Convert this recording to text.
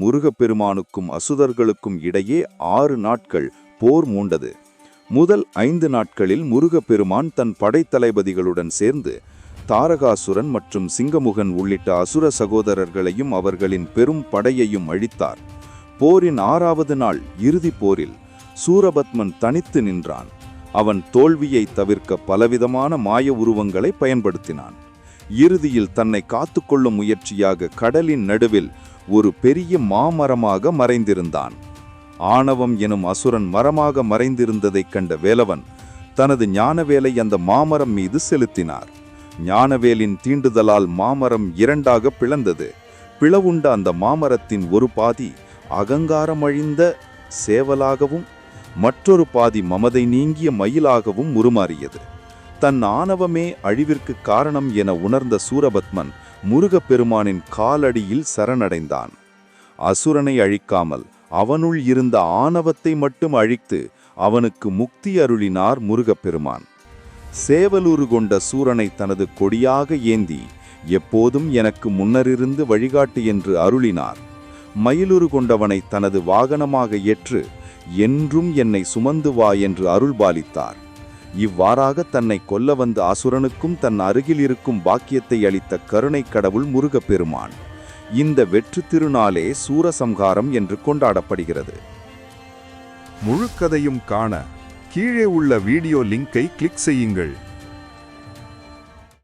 முருகப்பெருமானுக்கும் அசுதர்களுக்கும் இடையே ஆறு நாட்கள் போர் மூண்டது. முதல் ஐந்து நாட்களில் முருகப்பெருமான் தன் படைத்தளபதிகளுடன் சேர்ந்து தாரகாசுரன் மற்றும் சிங்கமுகன் உள்ளிட்ட அசுர சகோதரர்களையும் அவர்களின் பெரும் படையையும் அழித்தார். போரின் ஆறாவது நாள் இறுதி போரில் சூரபத்மன் தனித்து நின்றான். அவன் தோல்வியை தவிர்க்க பலவிதமான மாய உருவங்களை பயன்படுத்தினான். இறுதியில் தன்னை காத்துக்கொள்ளும் முயற்சியாக கடலின் நடுவில் ஒரு பெரிய மாமரமாக மறைந்திருந்தான். ஆணவம் எனும் அசுரன் மரமாக மறைந்திருந்ததைக் கண்ட வேலவன் தனது ஞானவேலை அந்த மாமரம் மீது செலுத்தினார். ஞானவேலின் தீண்டுதலால் மாமரம் இரண்டாக பிளந்தது. பிளவுண்ட அந்த மாமரத்தின் ஒரு பாதி அகங்காரமழிந்த சேவலாகவும் மற்றொரு பாதி மமதை நீங்கிய மயிலாகவும் உருமாறியது. தன் ஆணவமே அழிவிற்கு காரணம் என உணர்ந்த சூரபத்மன் முருகப்பெருமானின் காலடியில் சரணடைந்தான். அசுரனை அழிக்காமல் அவனுள் இருந்த ஆணவத்தை மட்டும் அழித்து அவனுக்கு முக்தி அருளினார் முருகப்பெருமான். சேவலூறு கொண்ட சூரனை தனது கொடியாக ஏந்தி எப்போதும் எனக்கு முன்னரிருந்து வழிகாட்டு என்று அருளினார். மயிலுரு கொண்டவனை தனது வாகனமாக ஏற்று என்றும் என்னை சுமந்து வா என்று அருள்பாலித்தார். இவ்வாறாக தன்னை கொல்ல வந்த அசுரனுக்கும் தன் அருகில் இருக்கும் பாக்கியத்தை அளித்த கருணைக் கடவுள் முருகப்பெருமான். இந்த வெற்று திருநாளே சூரசம்ஹாரம் என்று கொண்டாடப்படுகிறது. முழுக்கதையும் காண கீழே உள்ள வீடியோ லிங்கை கிளிக் செய்யுங்கள்.